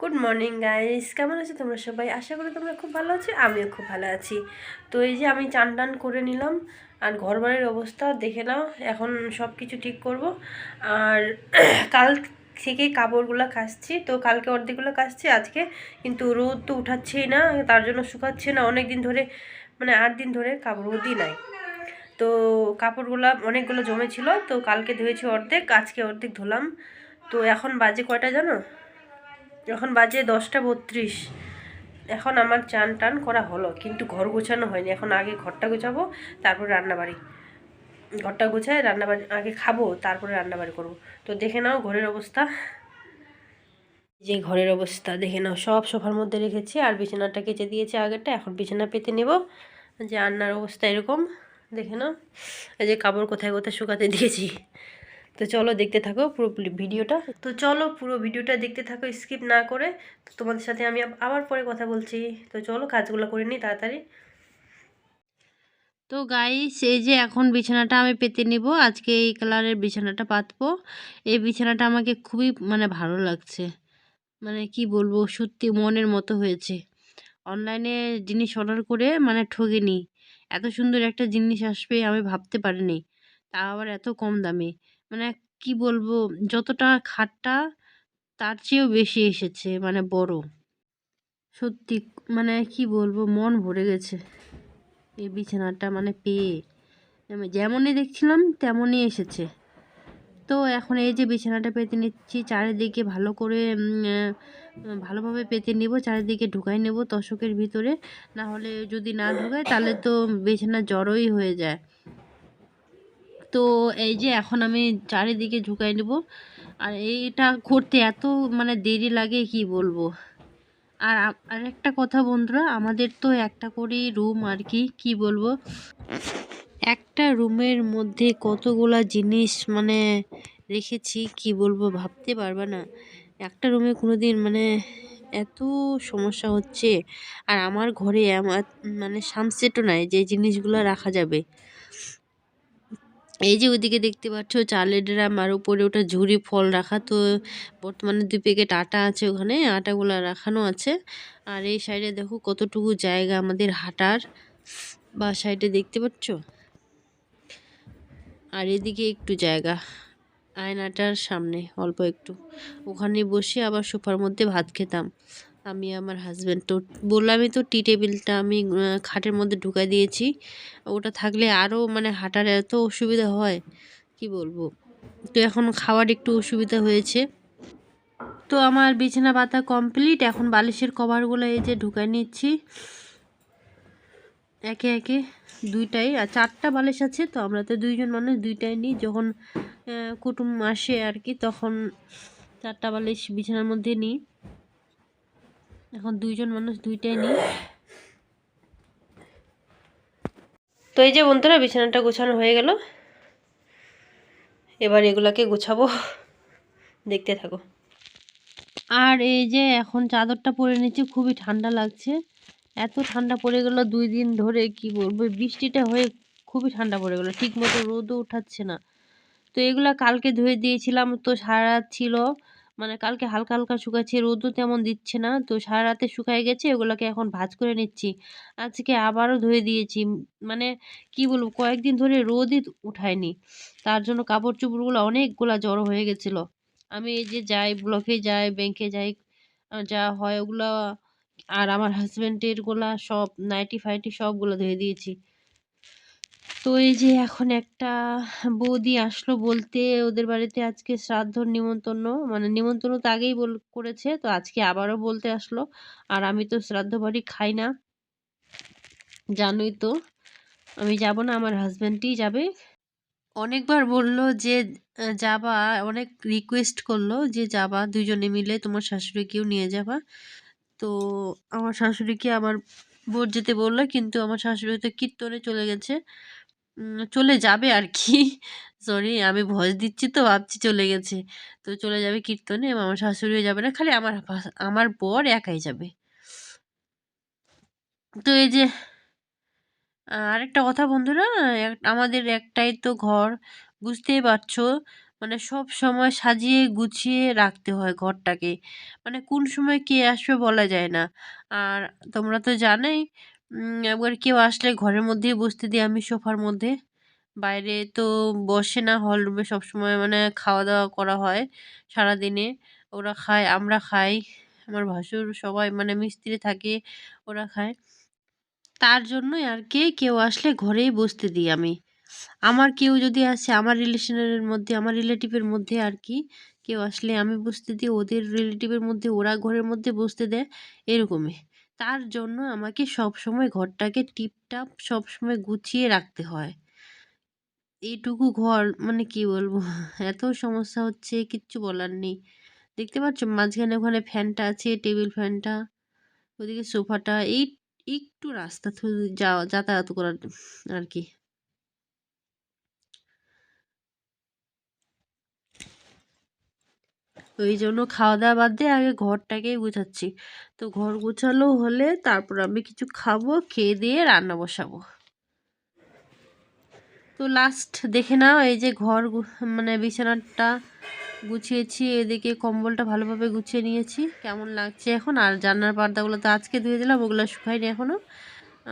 Good morning guys কেমন আছো তোমরা সবাই? আশা করি তোমরা খুব ভালো আছো, আমিও খুব ভালো আছি। তো এই যে আমি চান টান করে নিলাম আর ঘর বাড়ির অবস্থা দেখে নাও, এখন সব কিছু ঠিক করব। আর কাল থেকে কাপড়গুলো কাচছি, তো কালকে অর্ধেকগুলো কাচছি, আজকে কিন্তু রোদ তো উঠাচ্ছেই না, তার জন্য শুকাচ্ছে না। অনেক দিন ধরে মানে আট দিন ধরে কাপড় রোদই নাই। তো কাপড়গুলো অনেকগুলো জমেছিল তো কালকে ধুয়েছি অর্ধেক, আজকে অর্ধেক ধুলাম। তো এখন বাজে কয়টা জানো? এখন বাজে দশটা বত্রিশ, এখন আমার চান টান করা হলো, কিন্তু ঘর গোছানো হয়নি। এখন আগে ঘরটা গোছাবো, তারপরে রান্নাবাড়ি। ঘরটা গোছায়, রান্নাবাড়ি আগে খাব, তারপরে রান্নাবাড়ি করব। তো দেখে নাও ঘরের অবস্থা। যে ঘরের অবস্থা, দেখে নাও, সব সোফার মধ্যে রেখেছি, আর বিছানাটা কেচে দিয়েছে আগেরটা, এখন বিছানা পেতে নেব। যে রান্নার অবস্থা এরকম, দেখে নাও। এই যে কাপড় কোথায় কোথায় শুকাতে দিয়েছি? তো চলো দেখতে থাকো পুরো ভিডিওটা। তো চলো পুরো ভিডিওটা দেখতে থাকো স্কিপ না করে। তো তোমাদের সাথে আমি আবার পরে কথা বলছি। তো চলো কাজগুলো করে নিই তাড়াতাড়ি। তো গাইস এই যে এখন বিছানাটা আমি পেতে নিব। আজকে এই কালারের বিছানাটা পাতবো। এই বিছানাটা আমাকে খুবই মানে ভালো লাগছে। মানে কি বলব, সত্যি মনের মতো হয়েছে। অনলাইনে জিনিস অর্ডার করে মানে ঠগিনি। এত সুন্দর একটা জিনিস আসবে আমি ভাবতে পারিনি। তা আবার এত কম দামে। মানে কি বলব, যতটা খাটটা তার চেয়েও বেশি এসেছে মানে বড়। সত্যি মানে কি বলব, মন ভরে গেছে এই বিছানাটা মানে পেয়ে। যেমনই দেখছিলাম, তেমনই এসেছে। তো এখন এই যে বিছানাটা পেতে নিচ্ছি, চারিদিকে ভালো করে ভালোভাবে পেতে নিব, চারিদিকে ঢুকাই নেব তশকের ভিতরে। না হলে যদি না ঢুকায়, তাহলে তো বিছানা জড়োই হয়ে যায়। তো এই যে এখন আমি চারিদিকে ঢুকাই নেব। আর এইটা করতে এত মানে দেরি লাগে কি বলব? আর আ- আরেকটা কথা বন্ধুরা, আমাদের তো একটা করেই রুম আর কি কি বলব? একটা রুমের মধ্যে কতগুলা জিনিস মানে রেখেছি, কি বলব ভাবতে পারবে না। একটা রুমে কোনো দিন মানে এত সমস্যা হচ্ছে। আর আমার ঘরে আমার মানে সামসেটও নাই যে জিনিসগুলো রাখা যাবে। এই যে ওইদিকে দেখতে পাচ্ছ, চালের ড্রাম আর উপরে ওটা ঝুড়ি ফল রাখা। তো বর্তমানে দুই প্যাকেট আটা আছে ওখানে, আটাগুলো রাখানো আছে। আর এই সাইডে দেখো কতটুকু জায়গা আমাদের হাঁটার। বা সাইডে দেখতে পাচ্ছ? আর এদিকে একটু জায়গা, আয়নাটার সামনে অল্প একটু। ওখানে বসে আবার সোফার মধ্যে ভাত খেতাম। আমি আমার হাজব্যান্ড তো বললামই তো টি টেবিলটা আমি খাটের মধ্যে ঢুকাই দিয়েছি। ওটা থাকলে আরও মানে হাঁটার এত অসুবিধা হয়, কি বলব? তো এখন খাওয়ার একটু অসুবিধা হয়েছে। তো আমার বিছানা পাতা কমপ্লিট এখন বালিশের কভারগুলো এই যে ঢুকাই নিচ্ছি। একে একে দুইটাই, আর চারটা বালিশ আছে, তো আমরা তো দুইজন মানুষ দুইটাই নিই। যখন কুটুম আসে আর কি, তখন চারটা বালিশ বিছানার মধ্যে নিই। এখন দুইজন মানুষ দুইটাই নিই। তো এই যে বন্ধুরা বিছানাটা গোছানো হয়ে গেল। এবার এগুলাকে গোছাবো। দেখতে থাকো। আর এই যে এখন চাদরটা পরে নিচ্ছে খুবই ঠান্ডা লাগছে। এত ঠান্ডা পড়ে গেল দুই দিন ধরে কি বলব? বৃষ্টিটা হয়ে খুবই ঠান্ডা পড়ে গেলো। ঠিক মতো রোদও উঠাচ্ছে না। তো এগুলা কালকে ধুয়ে দিয়েছিলাম তো সারা ছিল। মানে কালকে হালকা হালকা শুকাচ্ছে রোদও তেমন দিচ্ছে না। তো সারা রাতে শুকায় গেছে, ওগুলোকে এখন ভাজ করে নিচ্ছি। আজকে আবারও ধুয়ে দিয়েছি। মানে কি বলব, কয়েকদিন ধরে রোদই উঠায়নি। তার জন্য কাপড় চোপড়গুলো অনেকগুলা জড়ো হয়ে গেছিল। আমি এই যে যাই, ব্লকে যাই ব্যাংকে যাই যা হয় ওগুলা, আর আমার হাজবেন্ডেরগুলা সব নাইটি ফাইটি সবগুলো ধুয়ে দিয়েছি। তো এই যে এখন একটা বৌদি আসলো বলতে ওদের বাড়িতে আজকে শ্রাদ্ধর নিমন্ত্রণ। মানে নিমন্ত্রণ তো আগেই বল, করেছে, তো আজকে আবারও বলতে আসলো। আর আমি তো শ্রাদ্ধ বাড়ি খাই না। জানোই তো, আমি যাব না, আমার হাজবেন্ডই যাবে। অনেকবার বলল যে যাবা, অনেক রিকোয়েস্ট করল যে, যাবা দুজনে মিলে, তোমার শাশুড়িকেও নিয়ে যাবা। তো আমার শাশুড়িকে আমার বোর যেতে বলল, কিন্তু আমার শাশুড়ি তো কীর্তনে চলে গেছে। চলে যাবে আর কি সরি আমি ভয়েস দিচ্ছি তো, ভাবছি চলে গেছে। তো চলে যাবে কীর্তনে আমার শাশুড়িও যাবে না, খালি আমার আমার বর একাই যাবে। তো এই যে আরেকটা কথা বন্ধুরা আমাদের একটাই তো ঘর, বুঝতেই পারছ? মানে সব সময় সাজিয়ে গুছিয়ে রাখতে হয় ঘরটাকে। মানে কোন সময় কে আসবে বলা যায় না। আর তোমরা তো জানোই একবার কেউ আসলে ঘরের মধ্যেই বসতে দিই আমি সোফার মধ্যে। বাইরে তো বসে না হল রুমে সবসময় মানে খাওয়া দাওয়া করা হয় সারাদিনে। ওরা খায়, আমরা খাই। আমার ভাসুর সবাই মানে মিস্ত্রি থাকে, ওরা খায়। তার জন্যই আর কি কেউ আসলে ঘরেই বসতে দিই আমি। আমার কেউ যদি আসে আমার রিলেশনের মধ্যে, আমার রিলেটিভের মধ্যে আর কি, কেউ আসলে আমি বসতে দিই, ওদের রিলেটিভের মধ্যে, ওরা ঘরের মধ্যে বসতে দেয়, এরকমই। তার জন্য আমাকে সব সময় ঘরটাকে টিপটাপ সবসময় গুছিয়ে রাখতে হয়। এইটুকু ঘর মানে কি বলব? এত সমস্যা হচ্ছে, কিচ্ছু বলার নেই। দেখতে পাচ্ছ, মাঝখানে ওখানে ফ্যানটা আছে, টেবিল ফ্যানটা, ওদিকে সোফাটা, এই একটু রাস্তা যাওয়া যাতায়াত করার, আর কি। ওই জন্য খাওয়া দাওয়া বাদ দিয়ে আগে ঘরটাকেই গুছাচ্ছি। তো ঘর গুছালো হলে তারপর আমি কিছু খাব, খেয়ে দিয়ে রান্না বসাবো। তো লাস্ট দেখে নাও, এই যে ঘর মানে বিছানাটা গুছিয়েছি, এদিকে কম্বলটা ভালোভাবে গুছিয়ে নিয়েছি। কেমন লাগছে এখন? আর জান্নার পর্দাগুলো তো আজকে ধুয়ে দিলাম, ওগুলো শুকায়নি এখনও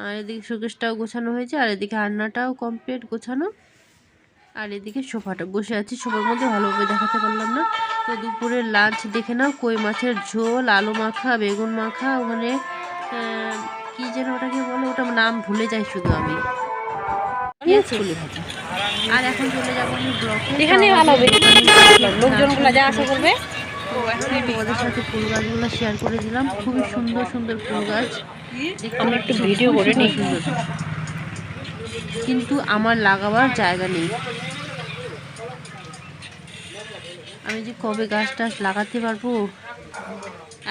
আর এদিকে শোকেসটাও গোছানো হয়েছে, আর এদিকে রান্নাটাও কমপ্লিট গোছানো। আর এদিকে সোফাটা, বসে আছি, সোফার মধ্যে ভালোভাবে দেখাতে পারলাম না। তো দুপুরের লাঞ্চ দেখে নাও কই মাছের ঝোল আলু মাখা বেগুন মাখা ওখানে কি যেন ওটাকে বলে ওটা নাম ভুলে যাই শুধু আমি। পেঁয়াজ আর এখন চলে যাব আমি ব্লকে। এখানে ভালো হবে। লোকজনগুলো যা আশা করবে। তোমাদের সাথে ফুল গাছগুলো শেয়ার করে দিলাম। খুবই সুন্দর সুন্দর ফুল গাছ। আমরা একটু ভিডিও করে নিই। কিন্তু আমার লাগাবার জায়গা নেই। আমি যে কবে গাছ টাছ লাগাতে পারব?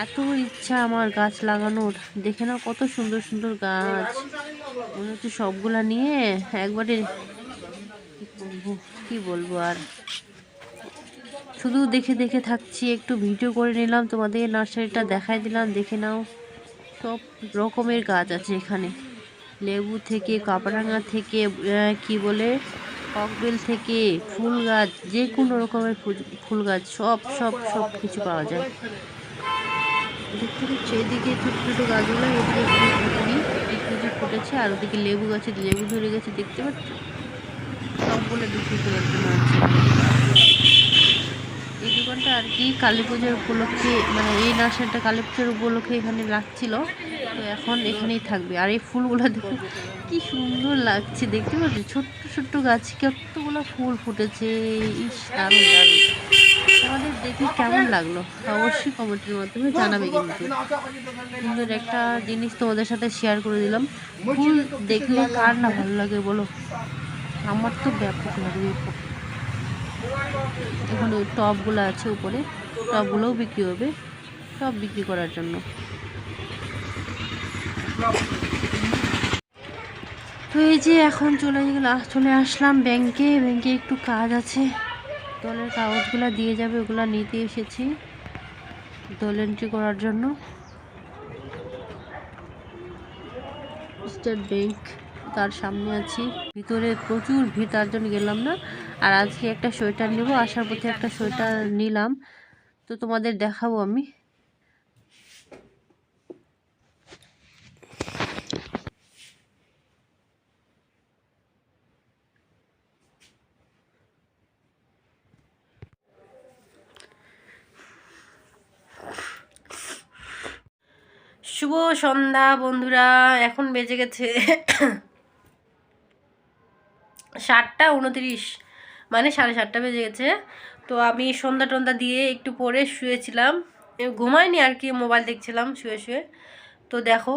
এত ইচ্ছা আমার গাছ লাগানোর। দেখে না কত সুন্দর সুন্দর গাছ। মনে হচ্ছে সবগুলা নিয়ে একবারে কি কি বলব আর? শুধু দেখে দেখে থাকছি, একটু ভিডিও করে নিলাম, তোমাদের নার্সারিটা দেখাই দিলাম, দেখে নাও। সব রকমের গাছ আছে এখানে। লেবু থেকে কাপড়াঙ্গা থেকে কি বলে? ককবেল থেকে ফুল গাছ, যে কোনো রকমের ফুল- গাছ, সব সব সব কিছু পাওয়া যায়। দেখতে পাচ্ছ, এদিকে ছোটো ছোটো গাছগুলো, এদিকে ফুটেনি ফুটেছে, আর ওদিকে লেবু গাছে, লেবু ধরে গেছে, দেখতে পাচ্ছ? সবগুলো বিক্রি করার জন্য আছে এই দোকানটা আর কি কালী পুজোর উপলক্ষে মানে এই নার্সারিটা কালী পুজোর উপলক্ষে এখানে লাগছিল। তো এখন এখানেই থাকবে। আর এই ফুলগুলো দেখো কি সুন্দর লাগছে। দেখতে পাচ্ছি ছোট্ট ছোট্ট গাছ, কতগুলো ফুল ফুটেছে। ইস, দারুণ দারুণ। তোমাদের দেখে কেমন লাগল? অবশ্যই কমেন্টের মাধ্যমে জানাবে কিন্তু। সুন্দর একটা জিনিস তোমাদের সাথে শেয়ার করে দিলাম। ফুল দেখলে কার না ভালো লাগে বলো? আমার তো ব্যাপক লাগে। এখানে টবগুলো আছে উপরে। টবগুলোও বিক্রি হবে। সব বিক্রি করার জন্য। তো এই যে এখন চলে গেলাম চলে আসলাম ব্যাংকে। ব্যাংকে একটু কাজ আছে। দলের কাগজগুলো দিয়ে যাবে, ওগুলো নিতে এসেছি দল এন্ট্রি করার জন্য। স্টেট ব্যাংক, তার সামনে আছি। ভিতরে প্রচুর ভিড়, তার জন্য গেলাম না। আর আজকে একটা সোয়েটার নেব, আসার পথে একটা সোয়েটার নিলাম। তো তোমাদের দেখাবো আমি। শুভ সন্ধ্যা, বন্ধুরা। এখন বেজে গেছে সাতটা উনত্রিশ মানে সাড়ে সাতটা বেজে গেছে। তো আমি সন্ধ্যা টন্ধা দিয়ে একটু পরে শুয়েছিলাম। ঘুমাইনি আর কি, মোবাইল দেখছিলাম শুয়ে শুয়ে। তো দেখো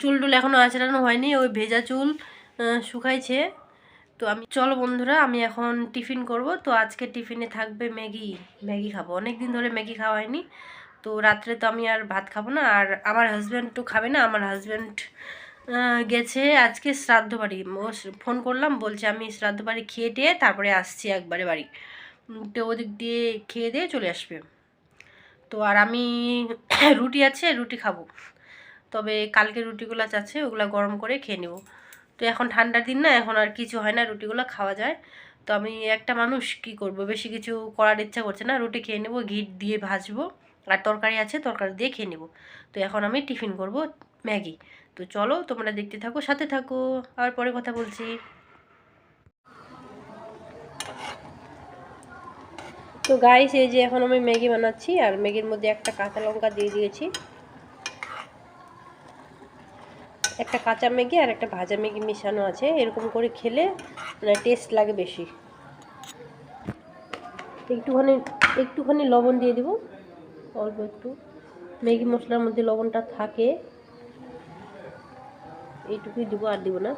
চুল টুল এখনও আঁচড়ানো হয়নি, ওই ভেজা চুল শুকাইছে। তো আমি, চলো বন্ধুরা, আমি এখন টিফিন করব। তো আজকে টিফিনে থাকবে ম্যাগি। ম্যাগি খাব। অনেক দিন ধরে ম্যাগি খাওয়া হয়নি। তো রাত্রে তো আমি আর ভাত খাব না, আর আমার হাজব্যান্ড তো খাবে না, আমার হাজব্যান্ড গেছে আজকে শ্রাদ্ধ বাড়ি। ও ফোন করলাম, বলছে আমি শ্রাদ্ধ বাড়ি খেয়ে টেয়ে তারপরে আসছি একবারে বাড়ি। তো ওদিক দিয়ে খেয়ে দিয়ে চলে আসবে। তো আর আমি রুটি আছে, রুটি খাব। তবে কালকে রুটিগুলো আছে, ওগুলো গরম করে খেয়ে নেব। তো এখন ঠান্ডার দিন না, এখন আর কিছু হয় না, রুটিগুলো খাওয়া যায়। তো আমি একটা মানুষ, কি করব? বেশি কিছু করার ইচ্ছা করছে না, রুটি খেয়ে নেব, ঘি দিয়ে ভাজবো। আর তরকারি আছে, তরকারি দিয়ে খেয়ে নেব। তো এখন আমি টিফিন করব ম্যাগি। তো চলো তোমরা দেখতে থাকো, সাথে থাকো। আর পরে কথা বলছি। তো গাইস এই যে এখন আমি ম্যাগি বানাচ্ছি, আর ম্যাগির মধ্যে একটা কাঁচা লঙ্কা দিয়ে দিয়েছি। একটা কাঁচা ম্যাগি আর একটা ভাজা ম্যাগি মিশানো আছে। এরকম করে খেলে মানে টেস্ট লাগে বেশি। একটুখানি একটুখানি লবণ দিয়ে দিব। অল্প একটু। ম্যাগি মশলার মধ্যে লবণটা থাকে। এইটুকুই দিব আর দিব না।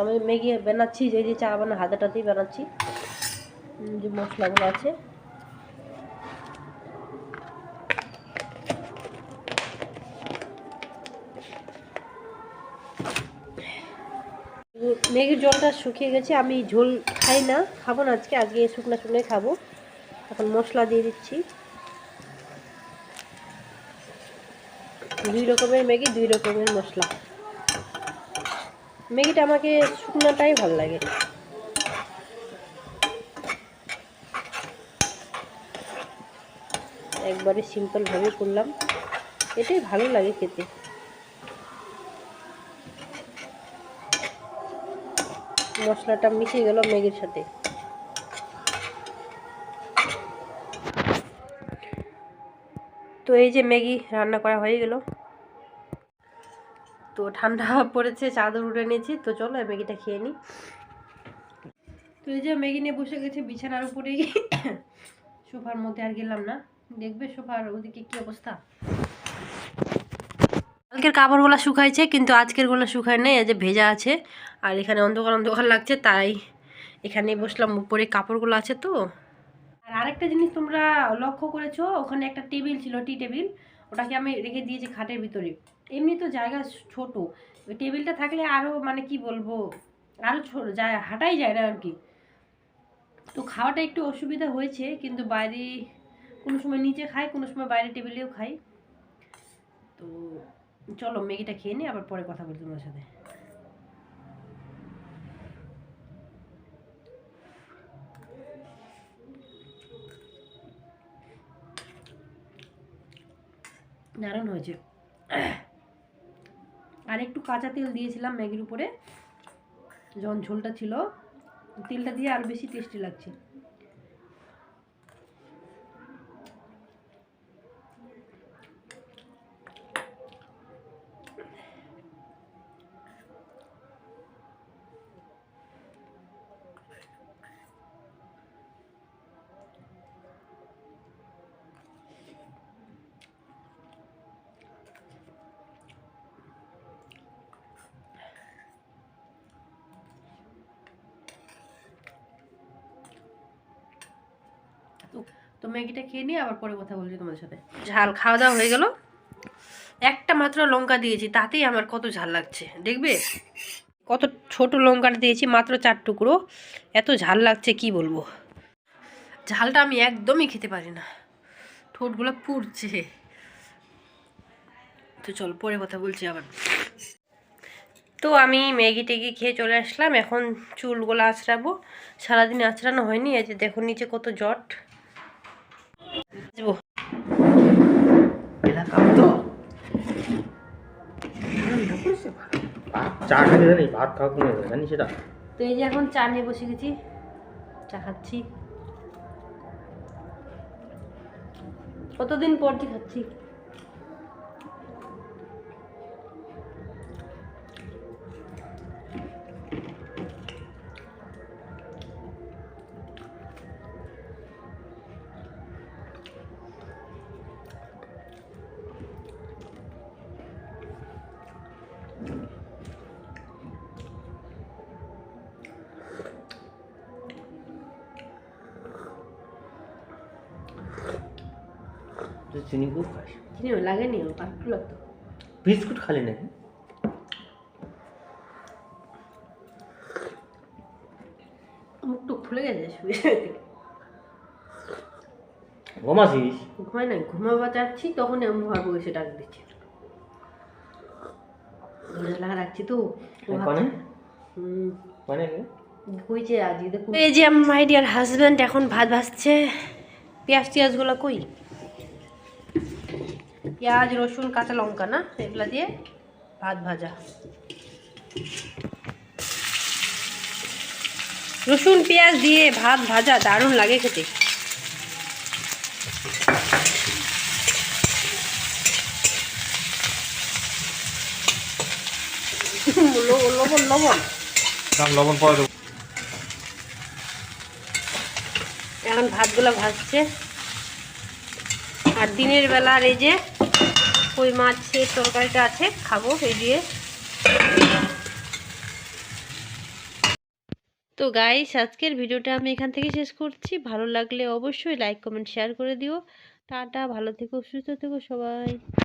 আমি ম্যাগি বানাচ্ছি, যে যে চা বানা হাতাটাতেই বানাচ্ছি। যে মশলাগুলো আছে। ম্যাগির জলটা শুকিয়ে গেছে, আমি ঝোল খাই না, খাব না আজকে আজকে শুকনো খাব। এখন মশলা দিয়ে দিচ্ছি। দুই রকমের ম্যাগি, দুই রকমের মশলা। ম্যাগিটা আমাকে শুকনোটাই ভালো লাগে। একবারে সিম্পলভাবে করলাম। এটাই ভালো লাগে খেতে। মশলাটা মিশে গেল ম্যাগির সাথে। তো এই যে ম্যাগি রান্না করা হয়ে গেল। তো ঠান্ডা পড়েছে, চাদর উঠে নিয়েছি, তো চলো ম্যাগিটা খেয়ে নিই তো এই যে ম্যাগি নিয়ে বসে গেছে বিছানার উপরেই। সোফার মধ্যে আর গেলাম না। দেখবে সোফার ওদিকে কি অবস্থা? কালকের কাপড়গুলো শুকাইছে, কিন্তু আজকেরগুলো শুকায় নেই যে ভেজা আছে, আর এখানে অন্ধকার অন্ধকার লাগছে, তাই এখানে বসলাম, উপরে কাপড়গুলো আছে তো। আর আরেকটা জিনিস তোমরা লক্ষ্য করেছ, ওখানে একটা টেবিল ছিল, টি টেবিল, ওটাকে আমি রেখে দিয়েছি খাটের ভিতরে। এমনি তো জায়গা ছোট, ওই টেবিলটা থাকলে আরও মানে কি বলব আরও হাঁটাই যায় না আর কি তো খাওয়াটা একটু অসুবিধা হয়েছে, কিন্তু বাইরে কোনো সময় নিচে খাই, কোনো সময় বাইরে টেবিলেও খাই। তো চলো ম্যাগিটা খেয়ে নিই আবার পরে কথা বলি তোমার সাথে। দারুণ হয়েছে। আর একটু কাঁচা তেল দিয়েছিলাম ম্যাগির উপরে, যখন ঝোলটা ছিল, তেলটা দিয়ে আরও বেশি টেস্টি লাগছে। তো ম্যাগিটা খেয়ে নিয়ে আবার পরে কথা বলছি তোমাদের সাথে। ঝাল খাওয়া দাওয়া হয়ে গেল। একটা মাত্র লঙ্কা দিয়েছি, তাতেই আমার কত ঝাল লাগছে, দেখবে? কত ছোট লঙ্কাটা দিয়েছি, মাত্র চার টুকরো। এত ঝাল লাগছে, কি বলব? ঝালটা আমি একদমই খেতে পারি না। ঠোঁটগুলো পুড়ছে। তো চল, পরে কথা বলছি আবার। তো আমি ম্যাগি টেগি খেয়ে চলে আসলাম, এখন চুলগুলো আঁচড়াবো সারাদিন আঁচড়ানো হয়নি, এই যে দেখো নিচে কত জট। চা খেতে জানি ভাত খাওয়া জানি সেটা তো এই যে এখন চা নিয়ে বসে গেছি। চা খাচ্ছি। কতদিন পর দিয়ে খাচ্ছি? চিনি খুব খাস চিনি লাগেনি একটু লাগতো বিস্কুট খালি নাকি? মুখ টুক ফুলে গেছে শুয়ে থেকে ঘুমাসিস? ঘুমায় না ঘুমাবা চাচ্ছি তখন এমন ভাবে এসে ডাক দিচ্ছে। ঘরে লাগা রাখছি তো হুম। মানে এই যে আমার মাই ডিয়ার হাজব্যান্ড এখন ভাত ভাজছে। পেঁয়াজ টিয়াজগুলো কই? পেঁয়াজ রসুন কাঁচা লঙ্কা না? এগুলা দিয়ে ভাত ভাজা। রসুন পেঁয়াজ দিয়ে ভাত ভাজা দারুণ লাগে খেতে। লবণ লবণ। লবণ লবণ পরে এখন ভাতগুলো ভাজছে। আর দিনের বেলার এই যে কই মাছের তরকারিটা আছে, খাব এই দিয়ে তো গাইস আজকের ভিডিওটা আমি এখান থেকে শেষ করছি। ভালো লাগলে অবশ্যই লাইক কমেন্ট শেয়ার করে দিও। টাটা, ভালো থেকো, সুস্থ থেকো সবাই।